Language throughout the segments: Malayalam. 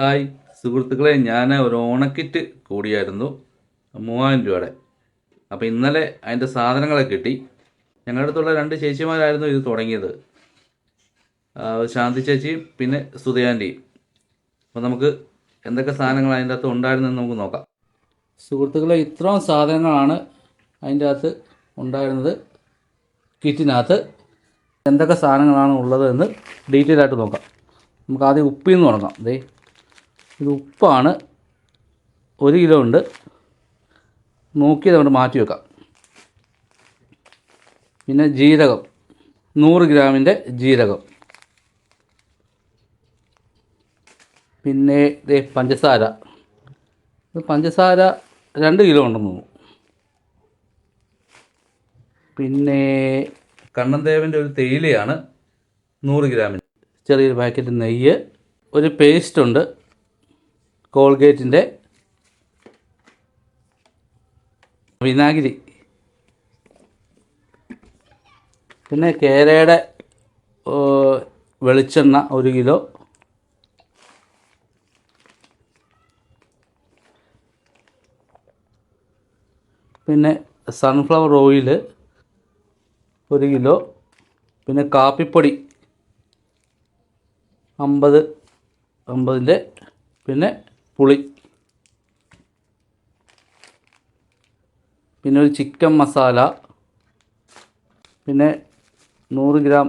ഹായ്. സുഹൃത്തുക്കളെ ഞാൻ ഒരു ഓണക്കിറ്റ് കൂടിയായിരുന്നു. മൂവായിരം രൂപയുടെ. അപ്പോൾ ഇന്നലെ അതിന്റെ സാധനങ്ങളെ കിട്ടി. ഞങ്ങളുടെ അടുത്തുള്ള രണ്ട് ചേച്ചിമാരായിരുന്നു ഇത് തുടങ്ങിയത്. ശാന്തി ചേച്ചിയും പിന്നെ സുധയാന്റെയും അപ്പോൾ നമുക്ക് എന്തൊക്കെ സാധനങ്ങൾ അതിന്റെ അകത്ത് ഉണ്ടായിരുന്നെന്ന് നമുക്ക് നോക്കാം. സുഹൃത്തുക്കളെ ഇത്രയും സാധനങ്ങളാണ് അതിന്റെ അകത്ത് ഉണ്ടായിരുന്നത് കിറ്റിനകത്ത്. എന്തൊക്കെ സാധനങ്ങളാണ് ഉള്ളത് എന്ന് ഡീറ്റെയിൽ ആയിട്ട് നോക്കാം. നമുക്ക് ആദ്യം ഉപ്പിൽ നിന്ന് തുടങ്ങാം. ദേ ഇത് ഉപ്പാണ്. ഒരു കിലോ ഉണ്ട്. നോക്കിയത് നമ്മൾ മാറ്റി വെക്കാം. പിന്നെ ജീരകം. നൂറ് ഗ്രാമിന്റെ ജീരകം. പിന്നെ ദേ പഞ്ചസാര. ഇത് പഞ്ചസാര രണ്ട് കിലോ ഉണ്ടെന്ന് തോന്നുന്നു. പിന്നെ കണ്ണൻദേവന്റെ ഒരു തേയിലയാണ് നൂറ് ഗ്രാമിന് ചെറിയൊരു പാക്കറ്റ് നെയ്യ്. ഒരു പേസ്റ്റ് ഉണ്ട്. കോൾഗേറ്റിന്റെ വിനാഗിരി. പിന്നെ കേരയുടെ വെളിച്ചെണ്ണ ഒരു കിലോ. പിന്നെ സൺഫ്ലവർ ഓയിൽ ഒരു കിലോ. പിന്നെ കാപ്പിപ്പൊടി അമ്പത് അമ്പതിന്റെ പിന്നെ പുളി. പിന്നെ ഒരു ചിക്കൻ മസാല. പിന്നെ നൂറ് ഗ്രാം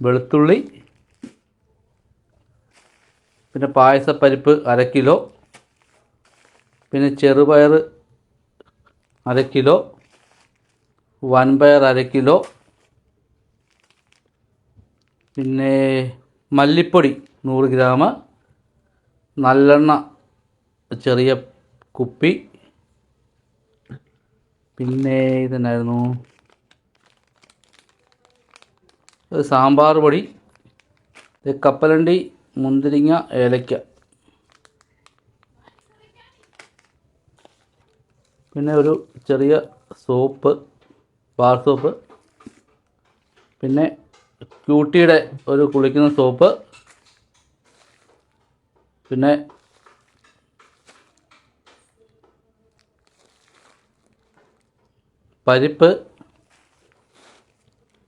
വെളുത്തുള്ളി. പിന്നെ പായസപ്പരിപ്പ് അര കിലോ. പിന്നെ ചെറുപയർ അര കിലോ. വൻപയർ അര കിലോ. പിന്നെ മല്ലിപ്പൊടി നൂറ് ഗ്രാം. നല്ലെണ്ണ ചെറിയ കുപ്പി. പിന്നെ ഇതെന്നായിരുന്നു? ഇത് സാമ്പാർ പൊടി. കപ്പലണ്ടി മുന്തിരിങ്ങ ഏലയ്ക്ക. പിന്നെ ഒരു ചെറിയ സോപ്പ് ബാർ സോപ്പ്. പിന്നെ ക്യൂട്ടിയുടെ ഒരു കുളിക്കുന്ന സോപ്പ്. പിന്നെ പരിപ്പ്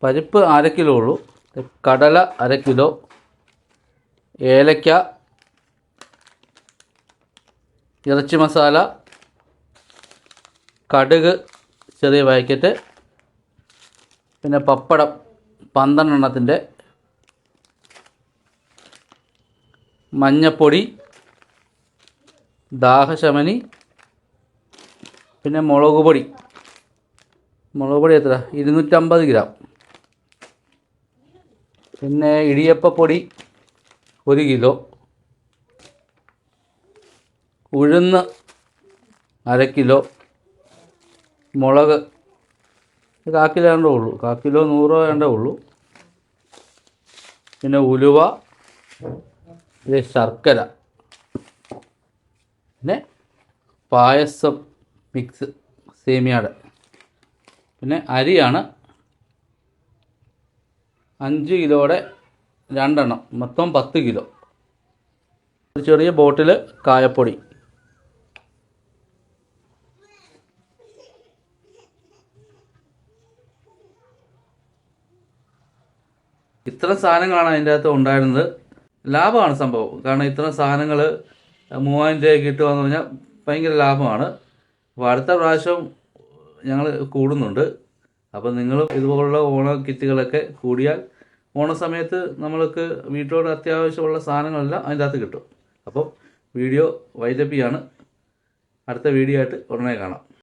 പരിപ്പ് അര കിലോ ഉള്ളൂ. കടല അര കിലോ ഏലക്ക ഇറച്ചി മസാല കടുക് ചെറിയ പാക്കറ്റ് പിന്നെ പപ്പടം പന്ത്രണ്ടെണ്ണത്തിന്റെ മഞ്ഞപ്പൊടി ദാഹശമനി പിന്നെ മുളക് പൊടി മുളക് പൊടി എത്ര ഇരുന്നൂറ്റമ്പത് ഗ്രാം. പിന്നെ ഇടിയപ്പപ്പൊടി ഒരു കിലോ. ഉഴുന്ന് അര കിലോ. മുളക് കാ കിലോ വേണ്ടേ ഉള്ളൂ. കാ കിലോ നൂറോ ഉള്ളൂ. പിന്നെ ഉലുവ പിന്നെ ശർക്കര. പിന്നെ പായസം മിക്സ് സേമിയയുടെ പിന്നെ അരിയാണ്. അഞ്ച് കിലോയുടെ രണ്ടെണ്ണം. മൊത്തം പത്ത് കിലോ. ഒരു ചെറിയ ബോട്ടിൽ കായപ്പൊടി. ഇത്ര സാധനങ്ങളാണ് അതിന്റെ അകത്ത് ഉണ്ടായിരുന്നത്. ലാഭമാണ് സംഭവം. കാരണം ഇത്ര സാധനങ്ങൾ മൂവായിരം രൂപ കിട്ടുകയെന്ന് പറഞ്ഞാൽ ഭയങ്കര ലാഭമാണ്. അപ്പോൾ അടുത്ത പ്രാവശ്യം ഞങ്ങൾ കൂടുന്നുണ്ട്. അപ്പോൾ നിങ്ങളും ഇതുപോലുള്ള ഓണ കിറ്റുകളൊക്കെ കൂടിയാൽ ഓണ സമയത്ത് നമ്മൾക്ക് വീട്ടിലോട് അത്യാവശ്യമുള്ള സാധനങ്ങളെല്ലാം അതിന്റെ അകത്ത് കിട്ടും. അപ്പോൾ വീഡിയോ വൈദപ്പിയാണ്. അടുത്ത വീഡിയോ ആയിട്ട് ഉടനെ കാണാം.